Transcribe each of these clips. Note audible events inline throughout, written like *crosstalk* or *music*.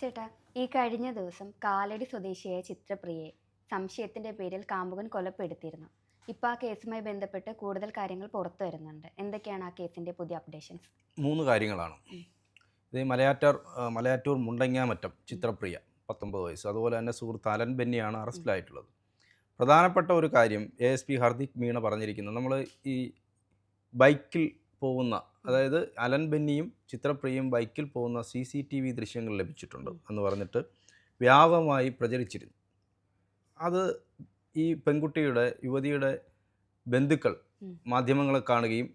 ചേട്ടാ ഈ കഴിഞ്ഞ ദിവസം കാലടി സ്വദേശിയായ ചിത്രപ്രിയയെ സംശയത്തിന്റെ പേരിൽ കാമുകൻ കൊലപ്പെടുത്തിയിരുന്നു. ഇപ്പോൾ ആ കേസുമായി ബന്ധപ്പെട്ട് കൂടുതൽ കാര്യങ്ങൾ പുറത്തു വരുന്നുണ്ട്. എന്തൊക്കെയാണ് ആ കേസിന്റെ പുതിയ അപ്ഡേഷൻസ് മൂന്ന് കാര്യങ്ങളാണ്. ഇത് മലയാറ്റൂർ മലയാറ്റൂർ മുണ്ടങ്ങാമറ്റം ചിത്രപ്രിയ പത്തൊമ്പത് വയസ്സ്. അതുപോലെ തന്നെ സുഹൃത്ത് അലൻ ബെന്നിയാണ് അറസ്റ്റിലായിട്ടുള്ളത്. പ്രധാനപ്പെട്ട ഒരു കാര്യം A S P Hardik Meena പറഞ്ഞിരിക്കുന്നത് നമ്മൾ ഈ ബൈക്കിൽ പോകുന്ന അതായത് അലൻ ബെന്നിയും ചിത്രപ്രിയയും ബൈക്കിൽ പോകുന്ന സി സി ടി വി ദൃശ്യങ്ങൾ ലഭിച്ചിട്ടുണ്ട് എന്ന് പറഞ്ഞിട്ട് വ്യാപകമായി പ്രചരിച്ചിരുന്നു. അത് ഈ പെൺകുട്ടിയുടെ യുവതിയുടെ ബന്ധുക്കൾ മാധ്യമങ്ങളെ കാണുകയും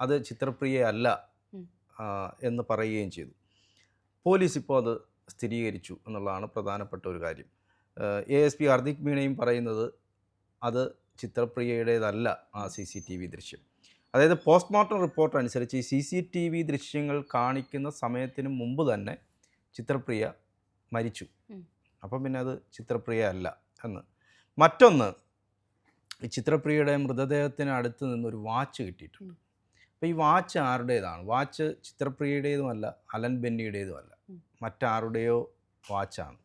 അത് ചിത്രപ്രിയയല്ല. എന്ന് പറയുകയും ചെയ്തു. പോലീസ് ഇപ്പോൾ അത് സ്ഥിരീകരിച്ചു എന്നുള്ളതാണ് പ്രധാനപ്പെട്ട ഒരു കാര്യം. എ എസ് പി ഹർദിക് മീണയും പറയുന്നത് അത് ചിത്രപ്രിയയുടേതല്ല ആ സി സി ടി വി ദൃശ്യം. അതായത് പോസ്റ്റ്മോർട്ടം റിപ്പോർട്ട് അനുസരിച്ച് ഈ സി സി ടി വി ദൃശ്യങ്ങൾ കാണിക്കുന്ന സമയത്തിന് മുമ്പ് തന്നെ ചിത്രപ്രിയ മരിച്ചു. അപ്പം പിന്നെ അത് ചിത്രപ്രിയ അല്ല എന്ന്. മറ്റൊന്ന് ഈ ചിത്രപ്രിയയുടെ മൃതദേഹത്തിന് അടുത്ത് നിന്നൊരു വാച്ച് കിട്ടിയിട്ടുണ്ട്. അപ്പോൾ ഈ വാച്ച് ആരുടേതാണ്? വാച്ച് ചിത്രപ്രിയയുടേതുമല്ല അലൻ ബെന്നിയുടേതുമല്ല. മറ്റാരുടെയോ വാച്ചാണ്.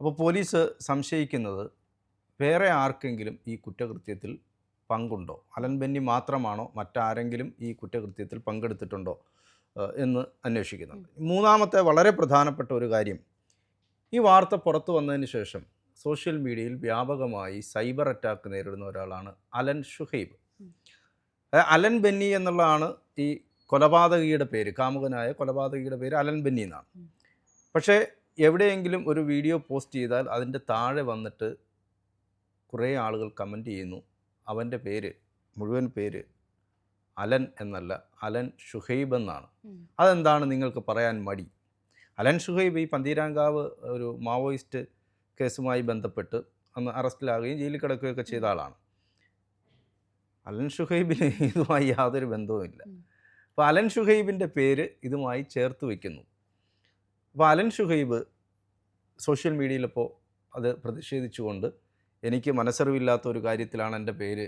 അപ്പോൾ പോലീസ് സംശയിക്കുന്നത് വേറെ ആർക്കെങ്കിലും ഈ കുറ്റകൃത്യത്തിൽ പങ്കുണ്ടോ? അലൻ ബെന്നി മാത്രമാണോ മറ്റാരെങ്കിലും ഈ കുറ്റകൃത്യത്തിൽ പങ്കെടുത്തിട്ടുണ്ടോ എന്ന് അന്വേഷിക്കുന്നുണ്ട് മൂന്നാമത്തെ വളരെ പ്രധാനപ്പെട്ട ഒരു കാര്യം ഈ വാർത്ത പുറത്തു വന്നതിന് ശേഷം സോഷ്യൽ മീഡിയയിൽ വ്യാപകമായി സൈബർ അറ്റാക്ക് നേരിടുന്ന ഒരാളാണ് അലൻ ഷുഹൈബ്. അലൻ ബെന്നി എന്നുള്ളതാണ് ഈ കൊലപാതകിയുടെ പേര് കാമുകനായ കൊലപാതകിയുടെ പേര് അലൻ ബെന്നി എന്നാണ്. പക്ഷേ എവിടെയെങ്കിലും ഒരു വീഡിയോ പോസ്റ്റ് ചെയ്താൽ അതിന്റെ താഴെ വന്നിട്ട് കുറേ ആളുകൾ കമന്റ് ചെയ്യുന്നു അവന്റെ പേര് മുഴുവൻ പേര് അലൻ എന്നല്ല അലൻ ഷുഹൈബ് എന്നാണ്. അതെന്താണ് നിങ്ങൾക്ക് പറയാൻ മടി? അലൻ ഷുഹൈബ് ഈ പന്തീരാങ്കാവ് ഒരു മാവോയിസ്റ്റ് കേസുമായി ബന്ധപ്പെട്ട് അന്ന് അറസ്റ്റിലാകുകയും ജയിലിൽ കിടക്കുകയൊക്കെ ചെയ്ത ആളാണ്. അലൻ ഷുഹൈബിന് *laughs* ഇതുമായി യാതൊരു ബന്ധവുമില്ല അപ്പോൾ അലൻ ഷുഹൈബിന്റെ പേര് ഇതുമായി ചേർത്ത് വയ്ക്കുന്നു അപ്പോൾ അലൻ ഷുഹൈബ് സോഷ്യൽ മീഡിയയിലിപ്പോൾ അത് പ്രതിഷേധിച്ചുകൊണ്ട് എനിക്ക് മനസ്സറിവില്ലാത്ത ഒരു കാര്യത്തിലാണ് എന്റെ പേര്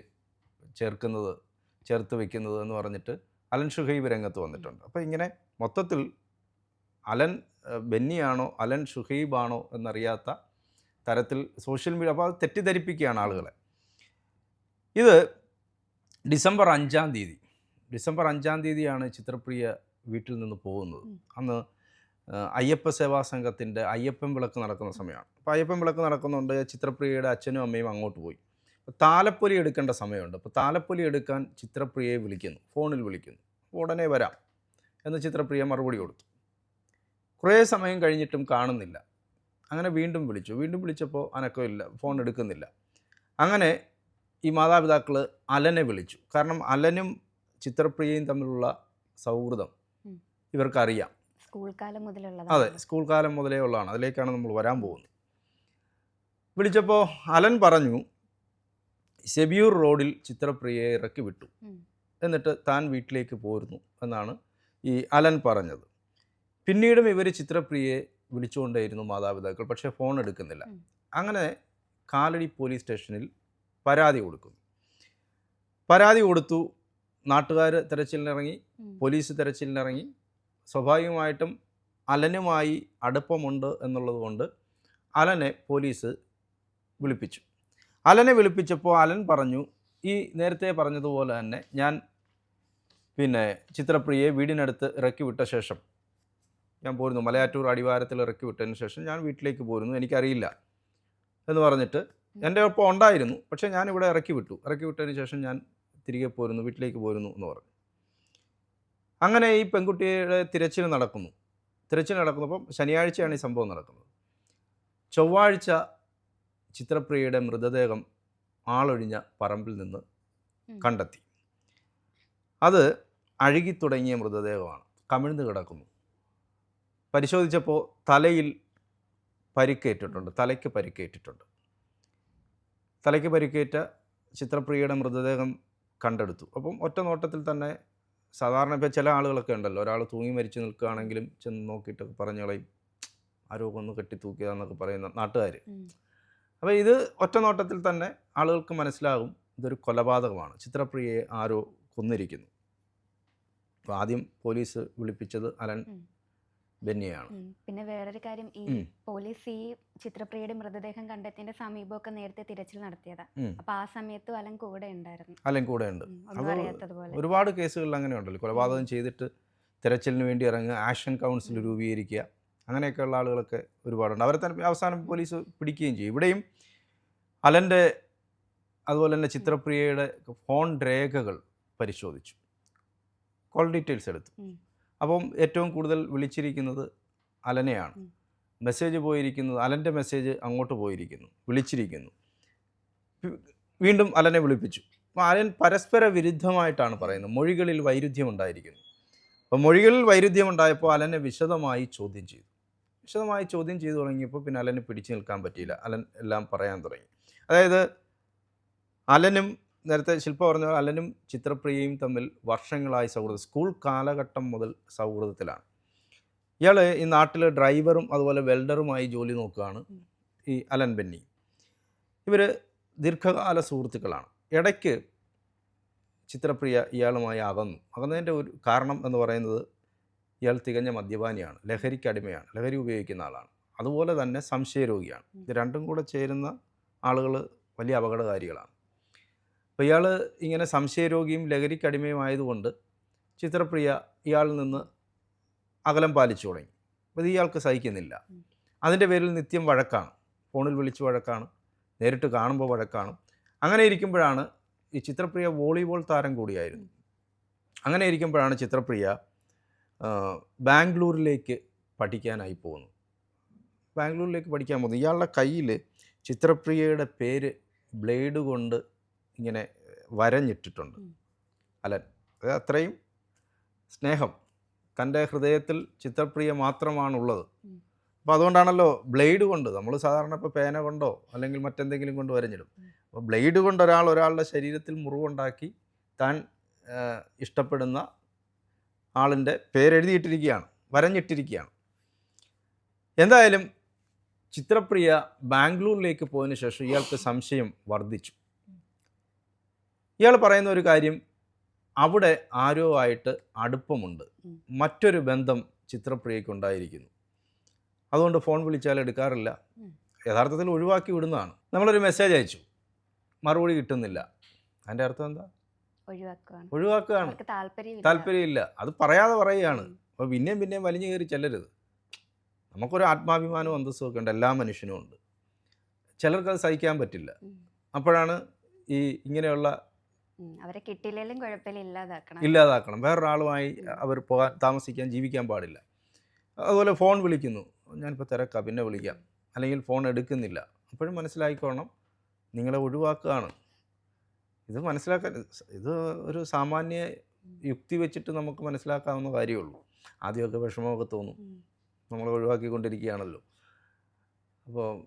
ചേർക്കുന്നത് ചേർത്ത് വയ്ക്കുന്നത് എന്ന് പറഞ്ഞിട്ട് അലൻ ഷുഹൈബ് രംഗത്ത് വന്നിട്ടുണ്ട്. അപ്പോൾ ഇങ്ങനെ മൊത്തത്തിൽ അലൻ ബെന്നിയാണോ അലൻ ഷുഹൈബാണോ എന്നറിയാത്ത തരത്തിൽ സോഷ്യൽ മീഡിയ അപ്പോൾ അത് തെറ്റിദ്ധരിപ്പിക്കുകയാണ് ആളുകളെ. ഇത് ഡിസംബർ അഞ്ചാം തീയതി. ഡിസംബർ അഞ്ചാം തീയതിയാണ് ചിത്രപ്രിയ വീട്ടിൽ നിന്ന് പോകുന്നത്. അന്ന് അയ്യപ്പ സേവാ സംഘത്തിന്റെ അയ്യപ്പൻ വിളക്ക് നടക്കുന്ന സമയമാണ്. അപ്പോൾ അയ്യപ്പൻ വിളക്ക് നടക്കുന്നുണ്ട്. ചിത്രപ്രിയയുടെ അച്ഛനും അമ്മയും അങ്ങോട്ട് പോയി. അപ്പോൾ താലപ്പൊലി എടുക്കേണ്ട സമയമുണ്ട്. അപ്പോൾ താലപ്പൊലി എടുക്കാൻ ചിത്രപ്രിയയെ വിളിക്കുന്നു. ഫോണിൽ വിളിക്കുന്നു. ഉടനെ വരാം എന്ന് ചിത്രപ്രിയ മറുപടി കൊടുത്തു. കുറേ സമയം കഴിഞ്ഞിട്ടും കാണുന്നില്ല. അങ്ങനെ വീണ്ടും വിളിച്ചു. വീണ്ടും വിളിച്ചപ്പോൾ അനക്കമില്ല ഫോൺ എടുക്കുന്നില്ല. അങ്ങനെ ഈ മാതാപിതാക്കൾ അലനെ വിളിച്ചു. കാരണം അലനും ചിത്രപ്രിയയും തമ്മിലുള്ള സൗഹൃദം ഇവർക്കറിയാം. സ്കൂൾ കാലം അതെ മുതലുള്ളതാണ് സ്കൂൾ കാലം മുതലേ ഉള്ളതാണ്. അതിലേക്കാണ് നമ്മൾ വരാൻ പോകുന്നത്. വിളിച്ചപ്പോൾ അലൻ പറഞ്ഞു സെബിയൂർ റോഡിൽ ചിത്രപ്രിയയെ ഇറക്കി വിട്ടു. എന്നിട്ട് താൻ വീട്ടിലേക്ക് പോരുന്നു എന്നാണ് ഈ അലൻ പറഞ്ഞത്. പിന്നീടും ഇവർ ചിത്രപ്രിയയെ വിളിച്ചുകൊണ്ടേയിരുന്നു മാതാപിതാക്കൾ പക്ഷേ ഫോൺ എടുക്കുന്നില്ല. അങ്ങനെ കാലടി പോലീസ് സ്റ്റേഷനിൽ പരാതി കൊടുക്കുന്നു. പരാതി കൊടുത്തു നാട്ടുകാർ തെരച്ചിലിനിറങ്ങി പോലീസ് തെരച്ചിലിനിറങ്ങി സ്വാഭാവികമായിട്ടും അലനുമായി അടുപ്പമുണ്ട് എന്നുള്ളതുകൊണ്ട് അലനെ പോലീസ് വിളിപ്പിച്ചു. അലനെ വിളിപ്പിച്ചപ്പോൾ അലൻ പറഞ്ഞു ഈ നേരത്തെ പറഞ്ഞതുപോലെ തന്നെ ഞാൻ പിന്നെ ചിത്രപ്രിയയെ വീടിനടുത്ത് ഇറക്കി വിട്ട ശേഷം ഞാൻ പോരുന്നു. മലയാറ്റൂർ അടിവാരത്തിൽ ഇറക്കി വിട്ടതിന് ശേഷം ഞാൻ വീട്ടിലേക്ക് പോരുന്നു. എനിക്കറിയില്ല. എന്ന് പറഞ്ഞിട്ട് എന്റെ ഒപ്പം ഉണ്ടായിരുന്നു. പക്ഷേ ഞാനിവിടെ ഇറക്കി വിട്ടു. ഇറക്കി വിട്ടതിന് ശേഷം ഞാൻ തിരികെ പോരുന്നു വീട്ടിലേക്ക് പോരുന്നു എന്ന് പറഞ്ഞു. അങ്ങനെ ഈ പെൺകുട്ടിയുടെ തിരച്ചിൽ നടക്കുന്നു. തിരച്ചിൽ നടക്കുന്നപ്പം ശനിയാഴ്ചയാണ് ഈ സംഭവം നടക്കുന്നത്. ചൊവ്വാഴ്ച ചിത്രപ്രിയയുടെ മൃതദേഹം ആളൊഴിഞ്ഞ പറമ്പിൽ നിന്ന്. കണ്ടെത്തി. അത് അഴുകി തുടങ്ങിയ മൃതദേഹമാണ്. കമിഴ്ന്ന് കിടക്കുന്നു. പരിശോധിച്ചപ്പോൾ തലയിൽ പരിക്കേറ്റിട്ടുണ്ട്. തലയ്ക്ക് പരിക്കേറ്റിട്ടുണ്ട്. തലയ്ക്ക് പരിക്കേറ്റ ചിത്രപ്രിയയുടെ മൃതദേഹം കണ്ടെടുത്തു. അപ്പം ഒറ്റ നോട്ടത്തിൽ തന്നെ സാധാരണ ഇപ്പോൾ ചില ആളുകളൊക്കെ ഉണ്ടല്ലോ. ഒരാൾ തൂങ്ങി മരിച്ചു നിൽക്കുകയാണെങ്കിലും ചെന്ന് നോക്കിയിട്ടൊക്കെ പറഞ്ഞു കളയും. ആരോ ഒന്ന് കെട്ടി തൂക്കിയതാന്നൊക്കെ പറയുന്ന നാട്ടുകാർ അപ്പോൾ ഇത് ഒറ്റ നോട്ടത്തിൽ തന്നെ ആളുകൾക്ക് മനസ്സിലാകും ഇതൊരു കൊലപാതകമാണ്. ചിത്രപ്രിയയെ ആരോ കൊന്നിരിക്കുന്നു. അപ്പോൾ ആദ്യം പോലീസ് വിളിപ്പിച്ചത് അലൻ. ബെന്നിയാണ്. ഉം. പിന്നെ വേറൊരു കാര്യം ഈ. പോലീസ് ഈ ചിത്രപ്രിയയുടെ മൃതദേഹം കണ്ടെത്തിന്റെ സമീപമൊക്കെ നേരത്തെ തിരച്ചിൽ നടത്തിയതാ. അപ്പൊ ആ സമയത്തും അലൻ കൂടെ ഉണ്ടായിരുന്നു. അലൻ കൂടെ ഉണ്ട്. ഒരുപാട് കേസുകളിൽ അങ്ങനെ ഉണ്ടല്ലോ കൊലപാതകം ചെയ്തിട്ട് തിരച്ചിലിന് വേണ്ടി ഇറങ്ങുക ആക്ഷൻ കൗൺസിൽ രൂപീകരിക്കുക അങ്ങനെയൊക്കെയുള്ള ആളുകളൊക്കെ ഒരുപാടുണ്ട്. അവരെ തന്നെ അവസാനം പോലീസ് പിടിക്കുകയും ചെയ്യും. ഇവിടെയും അലന്റെ അതുപോലെ തന്നെ ചിത്രപ്രിയയുടെ ഫോൺ രേഖകൾ പരിശോധിച്ചു. കോൾ ഡീറ്റെയിൽസ് എടുത്തു. അപ്പം ഏറ്റവും കൂടുതൽ വിളിച്ചിരിക്കുന്നത് അലനെയാണ്. മെസ്സേജ് പോയിരിക്കുന്നത് അലന്റെ മെസ്സേജ് അങ്ങോട്ട് പോയിരിക്കുന്നു വിളിച്ചിരിക്കുന്നു. വീണ്ടും അലനെ വിളിപ്പിച്ചു. അപ്പോൾ അലൻ പരസ്പര വിരുദ്ധമായിട്ടാണ് പറയുന്നത്. മൊഴികളിൽ വൈരുദ്ധ്യം ഉണ്ടായിരിക്കുന്നു. അപ്പോൾ മൊഴികളിൽ വൈരുദ്ധ്യം ഉണ്ടായപ്പോൾ അലനെ വിശദമായി ചോദ്യം ചെയ്തു. വിശദമായി ചോദ്യം ചെയ്തു തുടങ്ങിയപ്പോൾ പിന്നെ അലന് പിടിച്ചു നിൽക്കാൻ പറ്റിയില്ല. അലൻ എല്ലാം പറയാൻ തുടങ്ങി. അതായത് അലനും നേരത്തെ ശില്പ പറഞ്ഞ അല്ലനും അലനും ചിത്രപ്രിയയും തമ്മിൽ വർഷങ്ങളായി സൗഹൃദം. സ്കൂൾ കാലഘട്ടം മുതൽ സൗഹൃദത്തിലാണ്. ഇയാൾ ഈ നാട്ടിൽ ഡ്രൈവറും അതുപോലെ വെൽഡറുമായി ജോലി നോക്കുകയാണ് ഈ അലൻ ബെന്നി. ഇവർ ദീർഘകാല സുഹൃത്തുക്കളാണ്. ഇടയ്ക്ക് ചിത്രപ്രിയ ഇയാളുമായി അകന്നു. അകന്നതിന്റെ ഒരു കാരണം എന്ന് പറയുന്നത് ഇയാൾ തികഞ്ഞ മദ്യപാനിയാണ്. ലഹരിക്ക് അടിമയാണ്. ലഹരി ഉപയോഗിക്കുന്ന ആളാണ്. അതുപോലെ തന്നെ സംശയരോഗിയാണ്. ഇത് രണ്ടും കൂടെ ചേരുന്ന ആളുകൾ വലിയ അപകടകാരികളാണ്. അപ്പോൾ ഇയാൾ ഇങ്ങനെ സംശയരോഗിയും ലഹരിക്കടിമയും ആയതുകൊണ്ട് ചിത്രപ്രിയ ഇയാളിൽ നിന്ന് അകലം പാലിച്ചു തുടങ്ങി. അപ്പോൾ ഇത് ഇയാൾക്ക് സഹിക്കുന്നില്ല. അതിന്റെ പേരിൽ നിത്യം വഴക്കാണ്. ഫോണിൽ വിളിച്ച് വഴക്കാണ്. നേരിട്ട് കാണുമ്പോൾ വഴക്കാണ്. അങ്ങനെ ഇരിക്കുമ്പോഴാണ് ഈ ചിത്രപ്രിയ വോളിബോൾ താരം കൂടിയായിരുന്നു. അങ്ങനെ ഇരിക്കുമ്പോഴാണ് ചിത്രപ്രിയ ബാംഗ്ലൂരിലേക്ക് പഠിക്കാനായി പോകുന്നത്. ബാംഗ്ലൂരിലേക്ക് പഠിക്കാൻ പോകുന്നു ഇയാളുടെ കയ്യിൽ ചിത്രപ്രിയയുടെ പേര് ബ്ലേഡ് കൊണ്ട് ഇങ്ങനെ വരഞ്ഞിട്ടിട്ടുണ്ട്. അലൻ അത് അത്രയും സ്നേഹം. തന്റെ ഹൃദയത്തിൽ ചിത്രപ്രിയ മാത്രമാണുള്ളത്. അപ്പോൾ അതുകൊണ്ടാണല്ലോ ബ്ലേഡ് കൊണ്ട് നമ്മൾ സാധാരണ ഇപ്പോൾ പേന കൊണ്ടോ അല്ലെങ്കിൽ മറ്റെന്തെങ്കിലും കൊണ്ട് വരഞ്ഞിടും. അപ്പോൾ ബ്ലേഡ് കൊണ്ട് ഒരാൾ ഒരാളുടെ ശരീരത്തിൽ മുറിവുണ്ടാക്കി താൻ ഇഷ്ടപ്പെടുന്ന ആളിന്റെ പേരെഴുതിയിട്ടിരിക്കുകയാണ് വരഞ്ഞിട്ടിരിക്കുകയാണ്. എന്തായാലും ചിത്രപ്രിയ ബാംഗ്ലൂരിലേക്ക് പോയതിനു ശേഷം ഇയാൾക്ക് സംശയം വർദ്ധിച്ചു. ഇയാൾ പറയുന്ന ഒരു കാര്യം അവിടെ ആരോ ആയിട്ട് അടുപ്പമുണ്ട്. മറ്റൊരു ബന്ധം ചിത്രപ്രിയക്കുണ്ടായിരിക്കുന്നു അതുകൊണ്ട് ഫോൺ വിളിച്ചാൽ എടുക്കാറില്ല. യഥാർത്ഥത്തിൽ ഒഴിവാക്കി വിടുന്നതാണ്. നമ്മളൊരു മെസ്സേജ് അയച്ചു. മറുപടി കിട്ടുന്നില്ല. അതിന്റെ അർത്ഥം എന്താ? ഒഴിവാക്കുകയാണ്. താല്പര്യമില്ല. അത് പറയാതെ പറയുകയാണ്. അപ്പോൾ പിന്നെയും പിന്നെയും വലിഞ്ഞു കയറി ചെല്ലരുത്. നമുക്കൊരു ആത്മാഭിമാനവും അന്തസ്സും ഒക്കെ ഉണ്ട്. എല്ലാ മനുഷ്യനും ഉണ്ട്. ചിലർക്കത് സഹിക്കാൻ പറ്റില്ല. അപ്പോഴാണ് ഈ ഇങ്ങനെയുള്ള. അവരെ കിട്ടിയില്ലെങ്കിലും കുഴപ്പമില്ല ഇല്ലാതാക്കണം. ഇല്ലാതാക്കണം. വേറൊരാളുമായി അവർ പോകാൻ താമസിക്കാൻ ജീവിക്കാൻ പാടില്ല. അതുപോലെ ഫോൺ വിളിക്കുന്നു. ഞാനിപ്പോൾ തിരക്കാം പിന്നെ വിളിക്കാം. അല്ലെങ്കിൽ ഫോൺ എടുക്കുന്നില്ല. അപ്പോഴും മനസ്സിലായിക്കോണം നിങ്ങളെ ഒഴിവാക്കുകയാണ്. ഇത് മനസ്സിലാക്കാൻ ഇത് ഒരു സാമാന്യ യുക്തി വെച്ചിട്ട് നമുക്ക് മനസ്സിലാക്കാവുന്ന കാര്യമുള്ളൂ ആദ്യമൊക്കെ വിഷമമൊക്കെ തോന്നും. നമ്മളെ ഒഴിവാക്കിക്കൊണ്ടിരിക്കുകയാണല്ലോ. അപ്പോൾ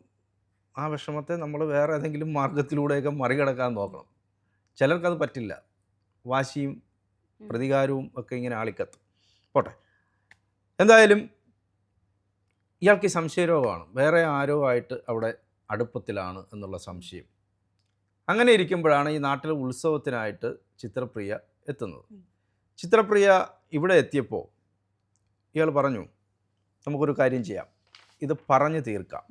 ആ വിഷമത്തെ നമ്മൾ വേറെ ഏതെങ്കിലും മാർഗത്തിലൂടെയൊക്കെ മറികടക്കാൻ നോക്കണം. ചിലർക്കത് പറ്റില്ല. വാശിയും പ്രതികാരവും ഒക്കെ ഇങ്ങനെ ആളിക്കത്തും. പോട്ടെ. എന്തായാലും ഇയാൾക്ക് സംശയരോഗമാണ്. വേറെ ആരോ ആയിട്ട് അവിടെ അടുപ്പത്തിലാണ് എന്നുള്ള സംശയം. അങ്ങനെ ഇരിക്കുമ്പോഴാണ് ഈ നാട്ടിലെ ഉത്സവത്തിനായിട്ട് ചിത്രപ്രിയ എത്തുന്നത്. ചിത്രപ്രിയ ഇവിടെ എത്തിയപ്പോൾ ഇയാൾ പറഞ്ഞു നമുക്കൊരു കാര്യം ചെയ്യാം. ഇത് പറഞ്ഞു തീർക്കാം.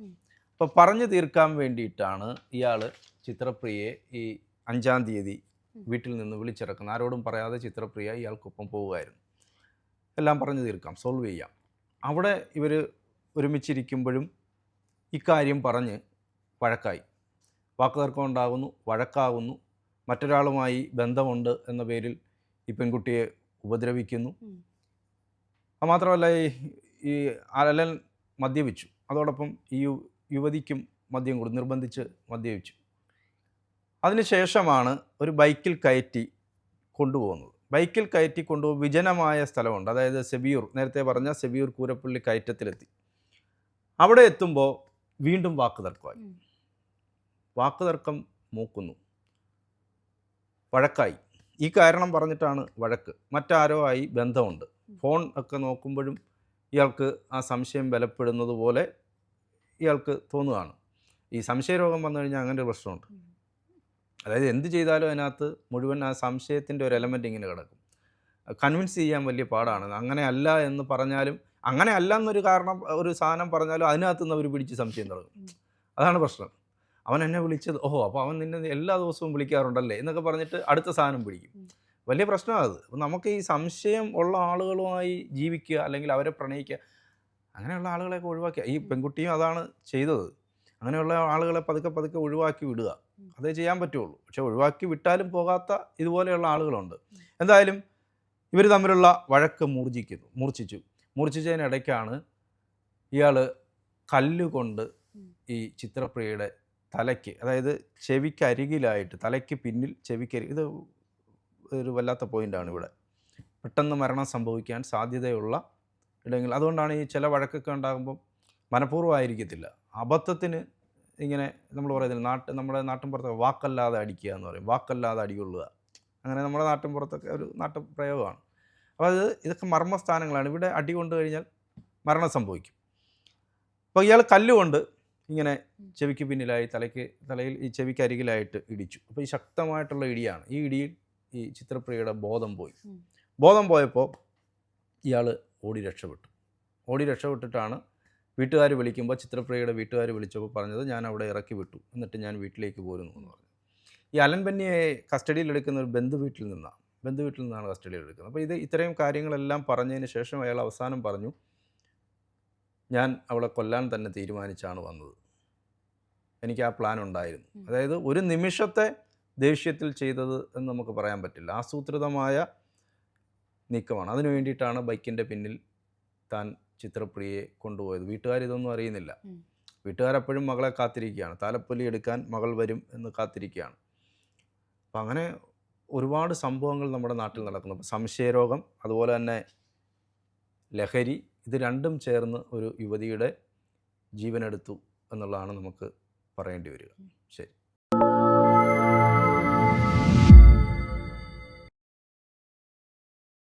അപ്പോൾ പറഞ്ഞു തീർക്കാൻ വേണ്ടിയിട്ടാണ് ഇയാൾ ചിത്രപ്രിയയെ ഈ അഞ്ചാം തീയതി വീട്ടിൽ നിന്ന് വിളിച്ചിറക്കുന്ന ആരോടും പറയാതെ ചിത്രപ്രിയ ഇയാൾക്കൊപ്പം പോവുമായിരുന്നു എല്ലാം പറഞ്ഞു തീർക്കാം സോൾവ് ചെയ്യാം. അവിടെ ഇവർ ഒരുമിച്ചിരിക്കുമ്പോഴും ഇക്കാര്യം പറഞ്ഞ് വഴക്കായി. വാക്കുതർക്കം ഉണ്ടാകുന്നു വഴക്കാകുന്നു മറ്റൊരാളുമായി ബന്ധമുണ്ട് എന്ന പേരിൽ ഈ പെൺകുട്ടിയെ ഉപദ്രവിക്കുന്നു. മാത്രമല്ല ഈ അലൻ മദ്യപിച്ചു. അതോടൊപ്പം ഈ യുവതിക്കും മദ്യം കൊടുത്തു നിർബന്ധിച്ച് മദ്യപിച്ചു. അതിനുശേഷമാണ് ഒരു ബൈക്കിൽ കയറ്റി കൊണ്ടുപോകുന്നത്. ബൈക്കിൽ കയറ്റി കൊണ്ടുപോകും. വിജനമായ സ്ഥലമുണ്ട്. അതായത് സെബിയൂർ നേരത്തെ പറഞ്ഞ സെബിയൂർ കൂരപ്പള്ളി കയറ്റത്തിലെത്തി. അവിടെ എത്തുമ്പോൾ വീണ്ടും വാക്കുതർക്കമായി വാക്ക് വാക്കുതർക്കം മൂക്കുന്നു. വഴക്കായി. ഈ കാരണം പറഞ്ഞിട്ടാണ് വഴക്ക്. മറ്റാരോ ആയി ബന്ധമുണ്ട്. ഫോൺ ഒക്കെ നോക്കുമ്പോഴും ഇയാൾക്ക് ആ സംശയം ബലപ്പെടുന്നത് പോലെ ഇയാൾക്ക് തോന്നുകയാണ്. ഈ സംശയരോഗം വന്നു കഴിഞ്ഞാൽ അങ്ങനെ ഒരു പ്രശ്നമുണ്ട്. അതായത് എന്ത് ചെയ്താലും അതിനകത്ത് മുഴുവൻ ആ സംശയത്തിന്റെ ഒരു എലമെന്റ് ഇങ്ങനെ കിടക്കും. കൺവിൻസ് ചെയ്യാൻ വലിയ പാടാണ്. അങ്ങനെ അല്ല എന്ന് പറഞ്ഞാലും അങ്ങനെ അല്ല എന്നൊരു കാരണം ഒരു സാധനം പറഞ്ഞാലും അതിനകത്ത് നിന്ന് അവർ പിടിച്ച് സംശയം തുടങ്ങും. അതാണ് പ്രശ്നം. അവൻ എന്നെ വിളിച്ചത് ഓഹോ അപ്പോൾ അവൻ നിന്നെ എല്ലാ ദിവസവും വിളിക്കാറുണ്ടല്ലേ? എന്നൊക്കെ പറഞ്ഞിട്ട് അടുത്ത സാധനം പിടിക്കും. വലിയ പ്രശ്നമാണ് അത്. അപ്പോൾ നമുക്ക് ഈ സംശയം ഉള്ള ആളുകളുമായി ജീവിക്കുക അല്ലെങ്കിൽ അവരെ പ്രണയിക്കുക അങ്ങനെയുള്ള ആളുകളെയൊക്കെ ഒഴിവാക്കുക ഈ പെൺകുട്ടിയും അതാണ് ചെയ്തത്. അങ്ങനെയുള്ള ആളുകളെ പതുക്കെ പതുക്കെ ഒഴിവാക്കി വിടുക. അതേ ചെയ്യാൻ പറ്റുള്ളൂ. പക്ഷെ ഒഴിവാക്കി വിട്ടാലും പോകാത്ത ഇതുപോലെയുള്ള ആളുകളുണ്ട്. എന്തായാലും ഇവർ തമ്മിലുള്ള വഴക്ക് മൂർജിക്കുന്നു മൂർച്ഛിച്ചു. മൂർച്ഛിച്ചതിനിടയ്ക്കാണ് ഇയാൾ കല്ലുകൊണ്ട് ഈ ചിത്രപ്രിയയുടെ തലയ്ക്ക് അതായത് ചെവിക്കരികിലായിട്ട് തലയ്ക്ക് പിന്നിൽ ചെവിക്കരി ഇത് ഒരു വല്ലാത്ത പോയിന്റാണ് ഇവിടെ. പെട്ടെന്ന് മരണം സംഭവിക്കാൻ സാധ്യതയുള്ള ഇടങ്ങൾ അതുകൊണ്ടാണ് ഈ ചില വഴക്കൊക്കെ ഉണ്ടാകുമ്പം മനഃപൂർവമായിരിക്കത്തില്ല. അബദ്ധത്തിന് ഇങ്ങനെ നമ്മൾ പറയുന്നില്ല നാട്ട് നമ്മുടെ നാട്ടിൻപുറത്തൊക്കെ വാക്കല്ലാതെ അടിക്കുക എന്ന് പറയും. വാക്കല്ലാതെ അടികൊള്ളുക. അങ്ങനെ നമ്മുടെ നാട്ടിൻപുറത്തൊക്കെ ഒരു നാട്ടു പ്രയോഗമാണ് അപ്പോൾ അത് ഇതൊക്കെ മർമ്മസ്ഥാനങ്ങളാണ്. ഇവിടെ അടി കൊണ്ട് കഴിഞ്ഞാൽ മരണം സംഭവിക്കും. അപ്പോൾ ഇയാൾ കല്ലുകൊണ്ട് ഇങ്ങനെ ചെവിക്ക് പിന്നിലായി തലയ്ക്ക് തലയിൽ ഈ ചെവിക്ക് അരികിലായിട്ട് ഇടിച്ചു. അപ്പോൾ ഈ ശക്തമായിട്ടുള്ള ഇടിയാണ്. ഈ ഇടിയിൽ ഈ ചിത്രപ്രിയയുടെ ബോധം പോയി. ബോധം പോയപ്പോൾ ഇയാൾ ഓടി രക്ഷപ്പെട്ടു. ഓടി രക്ഷപ്പെട്ടിട്ടാണ് വീട്ടുകാർ വിളിക്കുമ്പോൾ ചിത്രപ്രിയയുടെ വീട്ടുകാർ വിളിച്ചപ്പോൾ പറഞ്ഞത് ഞാൻ അവിടെ ഇറക്കി വിട്ടു. എന്നിട്ട് ഞാൻ വീട്ടിലേക്ക് പോരുന്നു എന്ന് പറഞ്ഞു. ഈ അലൻ ബന്നിയെ കസ്റ്റഡിയിൽ എടുക്കുന്ന ഒരു ബന്ധു വീട്ടിൽ നിന്നാണ് ബന്ധു വീട്ടിൽ നിന്നാണ് കസ്റ്റഡിയിൽ എടുക്കുന്നത്. അപ്പോൾ ഇത് ഇത്രയും കാര്യങ്ങളെല്ലാം പറഞ്ഞതിന് ശേഷം അയാൾ അവസാനം പറഞ്ഞു ഞാൻ അവളെ കൊല്ലാൻ തന്നെ തീരുമാനിച്ചാണ് വന്നത്. എനിക്ക് ആ പ്ലാൻ ഉണ്ടായിരുന്നു. അതായത് ഒരു നിമിഷത്തെ ദേഷ്യത്തിൽ ചെയ്തത് എന്ന് നമുക്ക് പറയാൻ പറ്റില്ല. ആസൂത്രിതമായ നീക്കമാണ്. അതിനു വേണ്ടിയിട്ടാണ് ബൈക്കിന്റെ പിന്നിൽ താൻ ചിത്രപ്രിയയെ കൊണ്ടുപോയത്. വീട്ടുകാർ ഇതൊന്നും അറിയുന്നില്ല. വീട്ടുകാരപ്പോഴും വീട്ടുകാരെപ്പോഴും മകളെ കാത്തിരിക്കുകയാണ്. താലപ്പൊലി എടുക്കാൻ മകൾ വരും എന്ന് കാത്തിരിക്കുകയാണ്. അപ്പം അങ്ങനെ ഒരുപാട് സംഭവങ്ങൾ നമ്മുടെ നാട്ടിൽ നടക്കുന്നു. അപ്പം സംശയരോഗം അതുപോലെ തന്നെ ലഹരി ഇത് രണ്ടും ചേർന്ന് ഒരു യുവതിയുടെ ജീവനെടുത്തു എന്നുള്ളതാണ് നമുക്ക് പറയേണ്ടി വരിക. ശരി.